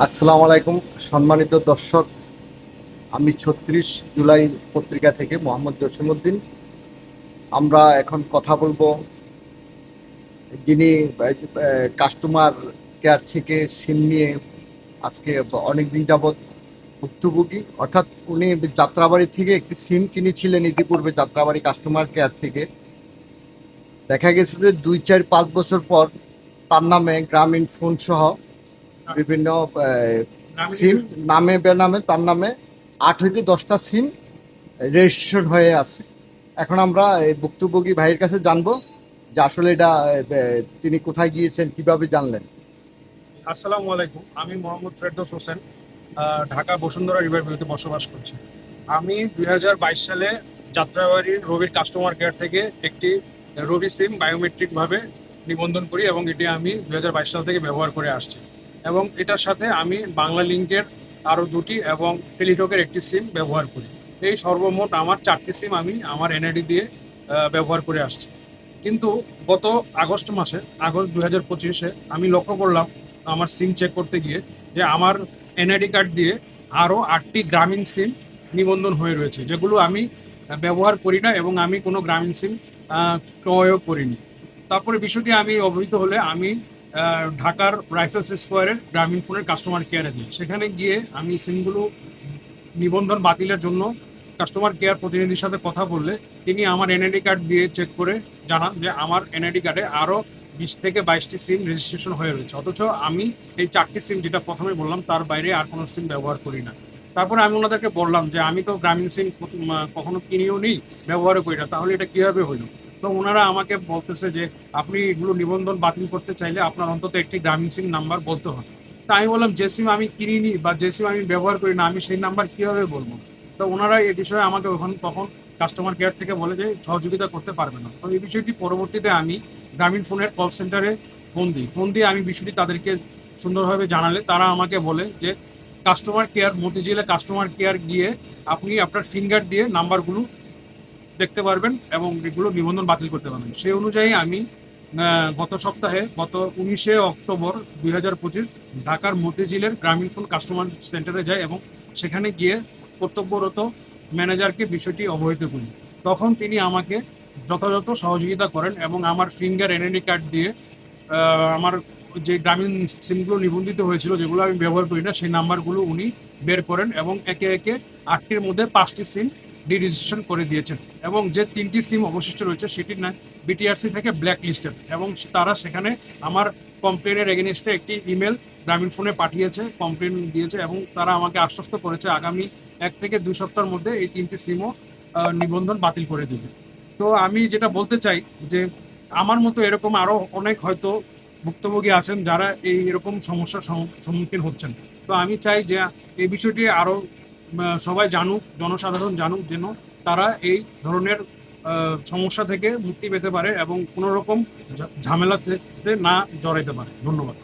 আসসালামু আলাইকুম, সম্মানিত দর্শক। আমি ছত্রিশ জুলাই পত্রিকা থেকে মোহাম্মদ জসিমউদ্দিন। আমরা এখন কথা বলব যিনি কাস্টমার কেয়ার থেকে সিম নিয়ে আজকে অনেক দিন যাবৎ ভুক্তভোগী। অর্থাৎ উনি যাত্রাবাড়ি থেকে একটি সিম কিনেছিলেন ইতিপূর্বে, যাত্রাবাড়ি কাস্টমার কেয়ার থেকে। দেখা গেছে যে দুই, চার, পাঁচ বছর পর তার নামে গ্রামীণ ফোন সহ বিভিন্ন সিম নামে বেনামে তার নামে আট হইতে দশটা সিম রেজিস্ট্রেশন হয়ে আছে। এখন আমরা এই ভুক্তভোগী ভাইয়ের কাছে জানব যে আসলে এটা তিনি কোথায় গিয়েছেন কীভাবে জানলেন। আসসালামু আলাইকুম আমি মোহাম্মদ ফেরদৌস হোসেন ঢাকা বসুন্ধরা রিভার ভিউতে বসবাস করছি। আমি দুই হাজার বাইশ সালে যাত্রাবাড়ির রবির কাস্টমার কেয়ার থেকে একটি রবি সিম বায়োমেট্রিকভাবে নিবন্ধন করি এবং এটি আমি দুই হাজার বাইশ সাল থেকে ব্যবহার করে আসছি। এবং এটার সাথে আমি বাংলা লিঙ্কের আরও দুটি এবং টেলিটকের একটি সিম ব্যবহার করি। এই সর্বমোট আমার চারটি সিম আমি আমার এনআইডি দিয়ে ব্যবহার করে আসছি। কিন্তু গত আগস্ট মাসে, আগস্ট দুই হাজার পঁচিশে আমি লক্ষ্য করলাম আমার সিম চেক করতে গিয়ে যে আমার এনআইডি কার্ড দিয়ে আরও আটটি গ্রামীণ সিম নিবন্ধন হয়ে রয়েছে, যেগুলো আমি ব্যবহার করি না এবং আমি কোনো গ্রামীণ সিম ক্রয়ও করিনি। তারপরে বিষয়টি আমি অবহিত হলে আমি ঢাকার রাইফেলস স্কোয়ারের গ্রামীণ ফোনের কাস্টমার কেয়ারে দিই। সেখানে গিয়ে আমি সিমগুলো নিবন্ধন বাতিলের জন্য কাস্টমার কেয়ার প্রতিনিধির সাথে কথা বললে তিনি আমার এনআইডি কার্ড দিয়ে চেক করে জানান যে আমার এনআইডি কার্ডে আরও বিশ থেকে বাইশটি সিম রেজিস্ট্রেশন হয়ে রয়েছে। অথচ আমি এই চারটি সিম যেটা প্রথমে বললাম, তার বাইরে আর কোনো সিম ব্যবহার করি না। তারপরে আমি ওনাদেরকে বললাম যে, আমি তো গ্রামীণ সিম কখনো কিনেও নিই ব্যবহারও করি না। তাহলে এটা কীভাবে হলো? তো ওনারা আমাকে বলতেছে যে, আপনি এগুলো নিবন্ধন বাতিল করতে চাইলে আপনার অন্তত একটি গ্রামীণ সিম নাম্বার বলতে হবে। তা আমি বললাম, যে সিম আমি কিনিনি বা যে সিম আমি ব্যবহার করি না, আমি সেই নাম্বার কীভাবে বলব? তো ওনারা এই বিষয়ে আমাকে ওখান তখন কাস্টমার কেয়ার থেকে বলে যে, সহযোগিতা করতে পারবে না। তো এই বিষয়টি পরবর্তীতে আমি গ্রামীণ ফোনের কল সেন্টারে ফোন দিই। ফোন দিয়ে আমি বিষয়টি তাদেরকে সুন্দরভাবে জানালে তারা আমাকে বলে যে কাস্টমার কেয়ার মতিঝিলে কাস্টমার কেয়ার গিয়ে আপনি আপনার ফিঙ্গার দিয়ে নাম্বারগুলো দেখতে পারবেন এবং এগুলো নিবন্ধন বাতিল করতে পারবেন। সেই অনুযায়ী আমি গত সপ্তাহে, গত উনিশে অক্টোবর দুই হাজার পঁচিশ ঢাকার মতিঝিলের গ্রামীণ ফোন কাস্টমার সেন্টারে যাই এবং সেখানে গিয়ে কর্তব্যরত ম্যানেজারকে বিষয়টি অবহিত করি। তখন তিনি আমাকে যথাযথ সহযোগিতা করেন এবং আমার ফিঙ্গার এনএনডি কার্ড দিয়ে আমার যে গ্রামীণ সিমগুলো নিবন্ধিত হয়েছিল, যেগুলো আমি ব্যবহার করি না, সেই নাম্বারগুলো উনি বের করেন এবং একে একে আটটির মধ্যে পাঁচটি সিম ডিরেজিস্ট্রেশন করে দিয়েছেন। এবং যে তিনটি সিম অবশিষ্ট রয়েছে সেটির না বিটিআরসি থেকে ব্ল্যাক লিস্টেড এবং তারা সেখানে আমার কমপ্লেনের এগেনস্টে একটি ইমেল গ্রামীণ ফোনে পাঠিয়েছে কমপ্লেন দিয়েছে এবং তারা আমাকে আশ্বস্ত করেছে আগামী এক থেকে দুই সপ্তাহের মধ্যে এই তিনটি সিমও নিবন্ধন বাতিল করে দেবে। তো আমি যেটা বলতে চাই যে আমার মতো এরকম আরও অনেক হয়তো ভুক্তভোগী আছেন যারা এই এরকম সমস্যার সম্মুখীন হচ্ছেন। তো আমি চাই যে এই বিষয়টি আরও আহ, সবাই জানুক, জনসাধারণ জানুক যেন তারা এই ধরনের সমস্যা থেকে মুক্তি পেতে পারে এবং কোনোরকম থেকে ঝামেলাতে না জড়াইতে পারে। ধন্যবাদ।